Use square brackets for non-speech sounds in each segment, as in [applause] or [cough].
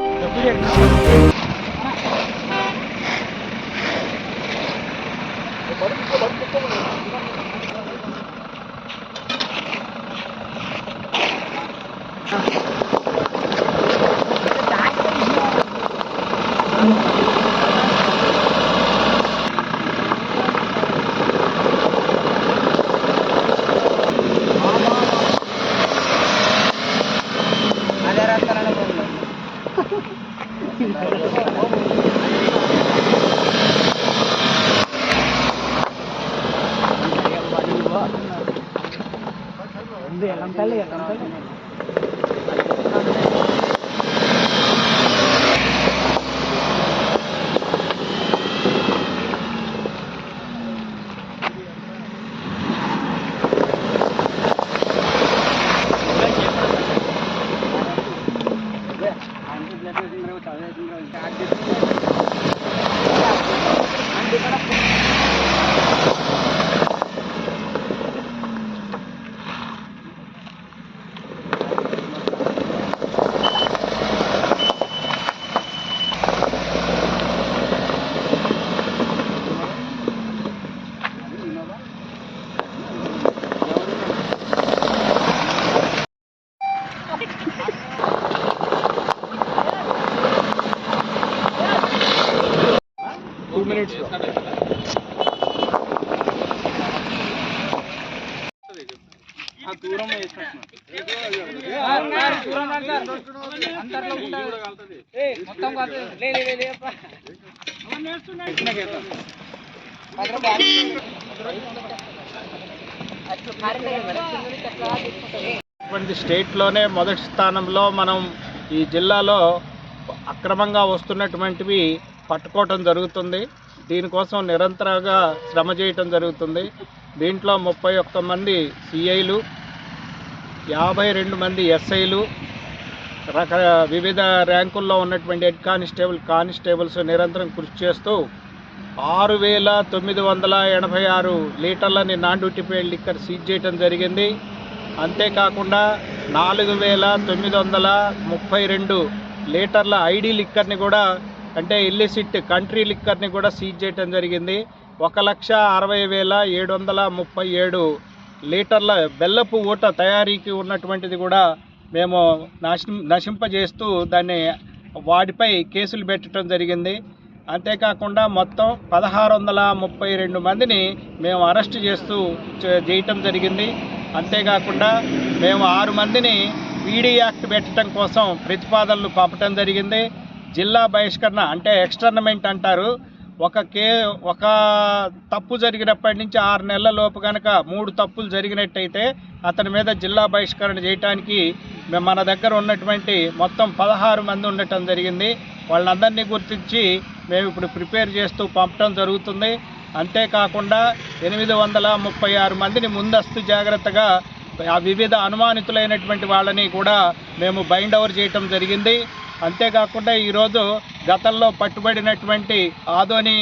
Thank you. Two minutes దూరం మొత్తం కాదు. లే, లే, లే, లే, అప్పా. ఇటువంటి స్టేట్లోనే మొదటి స్థానంలో మనం ఈ జిల్లాలో అక్రమంగా వస్తున్నటువంటివి పట్టుకోవటం జరుగుతుంది దీనికోసం నిరంతరంగా శ్రమ చేయటం జరుగుతుంది. దీంట్లో ముప్పై ఒక్క మంది సిఐలు యాభై రెండు మంది ఎస్ఐలు రక వివిధ ర్యాంకుల్లో ఉన్నటువంటి హెడ్ కానిస్టేబుల్ కానిస్టేబుల్స్ నిరంతరం కృషి చేస్తూ ఆరు వేల తొమ్మిది వందల ఎనభై ఆరు లీటర్లని నాన్ డ్యూటీ లిక్కర్ సీజ్ చేయడం జరిగింది. అంతేకాకుండా నాలుగు వేల తొమ్మిది వందల ముప్పై రెండు లీటర్ల ఐడి లిక్కర్ని కూడా అంటే ఇల్లిసిట్ కంట్రీ లిక్కర్ని కూడా సీజ్ చేయడం జరిగింది. ఒక లక్ష అరవై వేల ఏడు వందల ముప్పై ఏడు లీటర్ల బెల్లపు ఊట తయారీకి ఉన్నటువంటిది కూడా మేము నశిం నశింపజేస్తూ దాన్ని వాటిపై కేసులు పెట్టడం జరిగింది. అంతేకాకుండా మొత్తం పదహారు వందల ముప్పై రెండు మందిని మేము అరెస్ట్ చేస్తూ చేయటం జరిగింది. అంతేకాకుండా మేము ఆరు మందిని పీడీ యాక్ట్ పెట్టడం కోసం ప్రతిపాదనలు పంపటం జరిగింది. జిల్లా బహిష్కరణ అంటే ఎక్స్టర్నమెంట్ అంటారు. ఒక కే ఒక తప్పు జరిగినప్పటి నుంచి ఆరు నెలల లోపు కనుక మూడు తప్పులు జరిగినట్టయితే అతని మీద జిల్లా బహిష్కరణ చేయటానికి మన దగ్గర ఉన్నటువంటి మొత్తం పదహారు మంది ఉండటం జరిగింది. వాళ్ళందరినీ గుర్తించి మేము ఇప్పుడు ప్రిపేర్ చేస్తూ పంపటం జరుగుతుంది. అంతేకాకుండా ఎనిమిది వందల ముప్పై ఆరు మందిని ముందస్తు జాగ్రత్తగా ఆ వివిధ అనుమానితులైనటువంటి వాళ్ళని కూడా మేము బైండ్ ఓవర్ చేయటం జరిగింది. అంతేకాకుండా ఈరోజు గతంలో పట్టుబడినటువంటి ఆదోని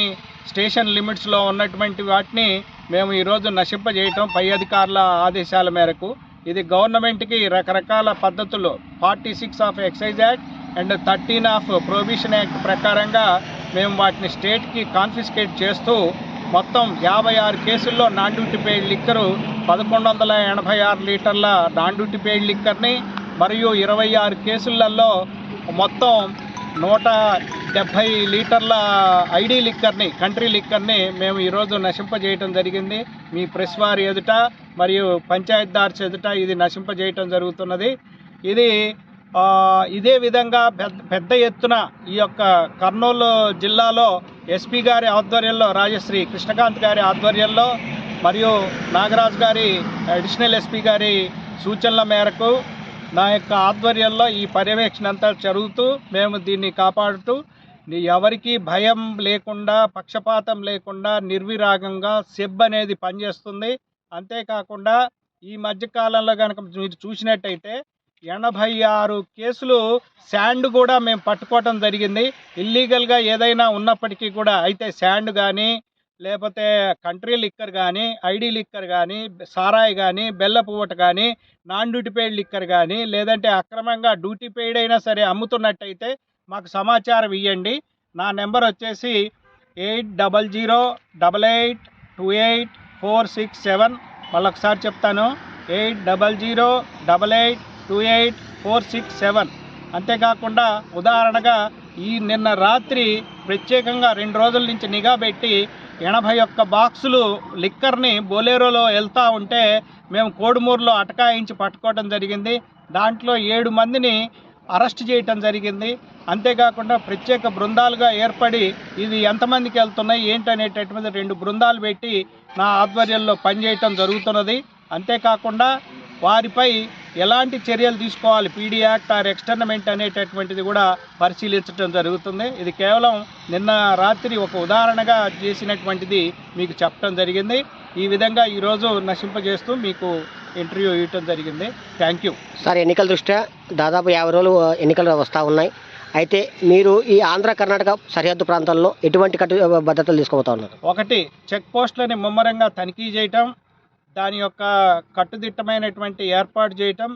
స్టేషన్ లిమిట్స్లో ఉన్నటువంటి వాటిని మేము ఈరోజు నశింపజేయటం పై అధికారుల ఆదేశాల మేరకు. ఇది గవర్నమెంట్కి రకరకాల పద్ధతులు forty six of excise act and thirteen of prohibition act ప్రకారంగా మేము వాటిని స్టేట్కి కాన్ఫిస్కేట్ చేస్తూ మొత్తం యాభై ఆరు కేసుల్లో నాన్ డ్యూటీ పెయిడ్ లిక్కరు పదకొండు వందల ఎనభై ఆరు లీటర్ల నాన్ డ్యూటీ పెయిడ్ లిక్కర్ని మరియు ఇరవై ఆరు కేసులలో మొత్తం నూట డెబ్భై లీటర్ల ఐడి లిక్కర్ని కంట్రీ లిక్కర్ని మేము ఈరోజు నశింపజేయటం జరిగింది. మీ ప్రెస్ వారి ఎదుట మరియు పంచాయత్ ఎదుట ఇది నశింపజేయటం జరుగుతున్నది. ఇది ఇదే విధంగా పెద్ద పెద్ద ఎత్తున ఈ యొక్క కర్నూలు జిల్లాలో ఎస్పీ గారి ఆధ్వర్యంలో రాజశ్రీ కృష్ణకాంత్ గారి ఆధ్వర్యంలో మరియు నాగరాజ్ గారి అడిషనల్ ఎస్పీ గారి సూచనల మేరకు నా యొక్క ఆధ్వర్యంలో ఈ పర్యవేక్షణ అంతా జరుగుతూ మేము దీన్ని కాపాడుతూ ఎవరికీ భయం లేకుండా పక్షపాతం లేకుండా నిర్విరాగంగా సెబ్ అనేది పనిచేస్తుంది. అంతేకాకుండా ఈ మధ్యకాలంలో కనుక మీరు చూసినట్టయితే ఎనభై ఆరు కేసులు శాండ్ కూడా మేము పట్టుకోవటం జరిగింది. ఇల్లీగల్గా ఏదైనా ఉన్నప్పటికీ కూడా అయితే శాండ్ కానీ లేకపోతే కంట్రీ లిక్కర్ కానీ ఐడి లిక్కర్ కానీ సారాయి కానీ బెల్లపు కానీ నాన్ డ్యూటీ పెయిడ్ లిక్కర్ కానీ లేదంటే అక్రమంగా డ్యూటీ పెయిడ్ అయినా సరే అమ్ముతున్నట్టయితే మాకు సమాచారం ఇవ్వండి నా నెంబర్ వచ్చేసి eight double zero double eight two eight four six seven. మళ్ళొకసారి చెప్తాను eight double zero double eight two eight four six seven. అంతేకాకుండా ఉదాహరణగా ఈ నిన్న రాత్రి ప్రత్యేకంగా రెండు రోజుల నుంచి నిఘా పెట్టి ఎనభై ఒక్క బాక్సులు లిక్కర్ని బొలేరోలో వెళ్తూ ఉంటే మేము కోడుమూరులో అటకాయించి పట్టుకోవడం జరిగింది. దాంట్లో ఏడు మందిని అరెస్ట్ చేయటం జరిగింది. అంతేకాకుండా ప్రత్యేక బృందాలుగా ఏర్పడి ఇది ఎంతమందికి వెళ్తున్నాయి ఏంటనేటటువంటి రెండు బృందాలు పెట్టి నా ఆధ్వర్యంలో పనిచేయటం జరుగుతున్నది. అంతేకాకుండా వారిపై ఎలాంటి చర్యలు తీసుకోవాలి? పీడీ యాక్ట్ ఆర్ ఎక్స్టర్నమెంట్ అనేటటువంటిది కూడా పరిశీలించడం జరుగుతుంది. ఇది కేవలం నిన్న రాత్రి ఒక ఉదాహరణగా చేసినటువంటిది మీకు చెప్పడం జరిగింది. ఈ విధంగా ఈరోజు నశింపజేస్తూ మీకు ఇంటర్వ్యూ ఇవ్వటం జరిగింది. Thank you. సార్ ఎన్నికల దృష్ట్యా దాదాపు యాభై రోజులు ఎన్నికలు వస్తూ ఉన్నాయి. అయితే మీరు ఈ ఆంధ్ర కర్ణాటక సరిహద్దు ప్రాంతాల్లో ఎటువంటి కట్టు భద్రతలు తీసుకోబోతా ఉన్నారు? ఒకటి చెక్ పోస్టులని ముమ్మరంగా తనిఖీ చేయటం. దాని యొక్క కట్టుదిట్టమైనటువంటి ఏర్పాటు చేయటం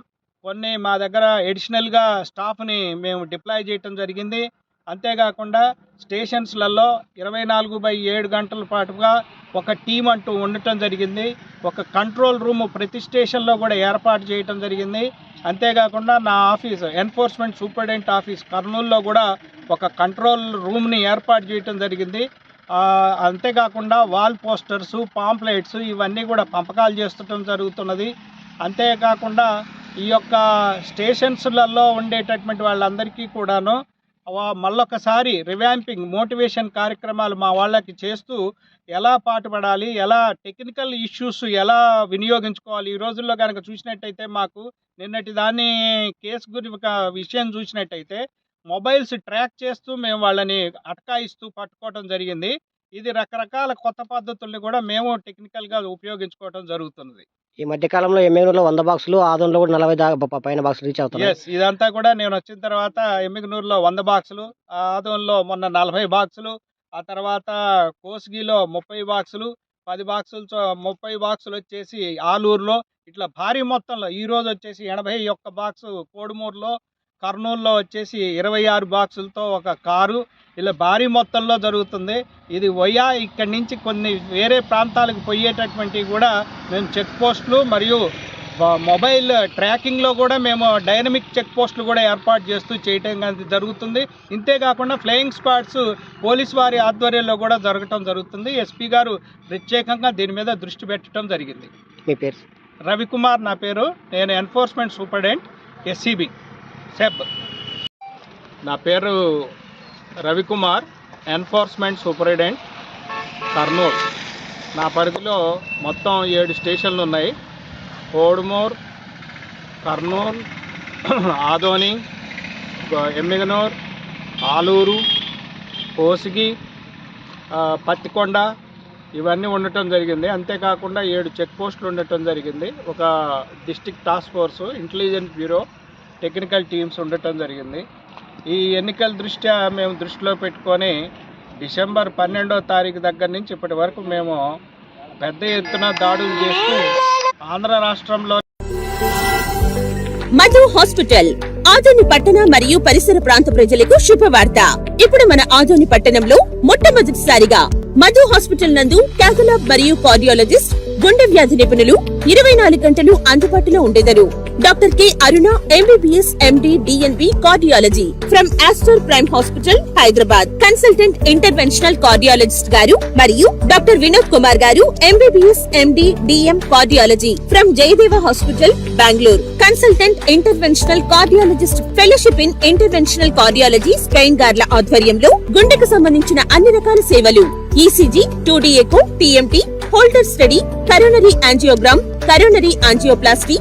కొన్ని మా దగ్గర ఎడిషనల్గా స్టాఫ్ని మేము డిప్లాయ్ చేయటం జరిగింది. అంతేకాకుండా స్టేషన్స్లలో ఇరవై నాలుగు బై ఏడు గంటల పాటుగా ఒక టీం అంటూ ఉండటం జరిగింది. ఒక కంట్రోల్ రూమ్ ప్రతి స్టేషన్లో కూడా ఏర్పాటు చేయటం జరిగింది. అంతేకాకుండా నా ఆఫీస్ ఎన్ఫోర్స్మెంట్ సూపరింటెండెంట్ ఆఫీస్ కర్నూలులో కూడా ఒక కంట్రోల్ రూమ్ని ఏర్పాటు చేయటం జరిగింది. అంతేకాకుండా వాల్ పోస్టర్స్ పాంప్లెట్స్ ఇవన్నీ కూడా పంపకాలు చేస్తటం జరుగుతున్నది. అంతేకాకుండా ఈ యొక్క స్టేషన్స్లలో ఉండేటటువంటి వాళ్ళందరికీ కూడాను మళ్ళొకసారి రివాంపింగ్ మోటివేషన్ కార్యక్రమాలు మా వాళ్ళకి చేస్తూ ఎలా పాటుపడాలి ఎలా టెక్నికల్ ఇష్యూస్ ఎలా వినియోగించుకోవాలి ఈ రోజుల్లో కనుక చూసినట్టయితే మాకు నిన్నటి దాన్ని కేసు గురి విషయం చూసినట్టయితే మొబైల్స్ ట్రాక్ చేస్తూ మేము వాళ్ళని అటకాయిస్తూ పట్టుకోవడం జరిగింది. ఇది రకరకాల కొత్త పద్ధతుల్ని కూడా మేము టెక్నికల్గా ఉపయోగించుకోవడం జరుగుతున్నది. ఈ మధ్య కాలంలో ఎమ్మెల్యేలో వంద బాక్సులు ఆదంలో కూడా నలభై దాకా పైన బాక్సులు రీచ్ అవుతున్నాయి. ఎస్ ఇదంతా కూడా నేను వచ్చిన తర్వాత ఎమ్మిగనూరులో వంద బాక్సులు ఆదంలో మొన్న నలభై బాక్సులు ఆ తర్వాత కోస్గిలో ముప్పై బాక్సులు పది బాక్సులు ముప్పై బాక్సులు వచ్చేసి ఆలూరులో ఇట్లా భారీ మొత్తంలో ఈ రోజు వచ్చేసి ఎనభై ఒక్క బాక్సు కోడుమూరులో కర్నూలులో వచ్చేసి ఇరవై ఆరు బాక్సులతో ఒక కారు. ఇలా భారీ మొత్తంలో జరుగుతుంది. ఇది వయా ఇక్కడి నుంచి కొన్ని వేరే ప్రాంతాలకు పోయేటటువంటివి కూడా మేము చెక్ పోస్టులు మరియు మొబైల్ ట్రాకింగ్లో కూడా మేము డైనమిక్ చెక్ పోస్టులు కూడా ఏర్పాటు చేస్తూ చేయటం కానీ జరుగుతుంది. ఇంతేకాకుండా ఫ్లయింగ్ స్క్వాడ్స్ పోలీస్ వారి ఆధ్వర్యంలో కూడా జరగటం జరుగుతుంది. ఎస్పీ గారు ప్రత్యేకంగా దీని మీద దృష్టి పెట్టడం జరిగింది. మీ పేరు? రవికుమార్ నా పేరు. నేను ఎన్ఫోర్స్మెంట్ సూపరింటెండెంట్ ఎస్సీబీ. సెబ్. నా పేరు రవికుమార్ ఎన్ఫోర్స్మెంట్ సూపరింటెండెంట్ కర్నూలు. నా పరిధిలో మొత్తం ఏడు స్టేషన్లు ఉన్నాయి. కోడుమూర్ కర్నూలు [clears throat] ఆదోని ఎమ్మిగనూర్ ఆలూరు కోసిగి పత్తికొండ ఇవన్నీ ఉండటం జరిగింది. అంతేకాకుండా ఏడు చెక్ పోస్టులు ఉండటం జరిగింది. ఒక district task force intelligence bureau technical teams ఉండటం జరిగింది. ఈ ఎన్నికల దృష్ట్యా మేము దృష్టిలో పెట్టుకొని డిసెంబర్ పన్నెండో తారీఖు దగ్గర నుంచి ఇప్పటి వరకు మేము పెద్ద ఎత్తున దాడులు చేస్తూ ఆంధ్ర రాష్ట్రంలో మధు హాస్పిటల్ ఆదోని పట్టణ మరియు పరిసర ప్రాంత ప్రజలకు శుభవార్త. ఇప్పుడు మన ఆదోని పట్టణంలో మొట్టమొదటిసారిగా మధు హాస్పిటల్ నందు క్యాథలాబ్ మరియు కార్డియాలజిస్ట్ గుండె వ్యాధి నిపుణులు ఇరవై నాలుగు గంటలు అందుబాటులో ఉండేదరు. Doctor K Aruna MBBS MD DNB cardiology. From Aster Prime hospital Hyderabad. Consultant interventional cardiologist గారు మరియు డాక్టర్ వినోద్ కుమార్ గారు MBBS MD DM cardiology. From Jayadeva hospital Bengaluru. Consultant interventional cardiologist fellowship in interventional cardiology Spain గార్ల ఆధ్వర్యంలో గుండెకు సంబంధించిన అన్ని రకాల సేవలు ECG two TMT holter study coronary angiogram coronary angioplasty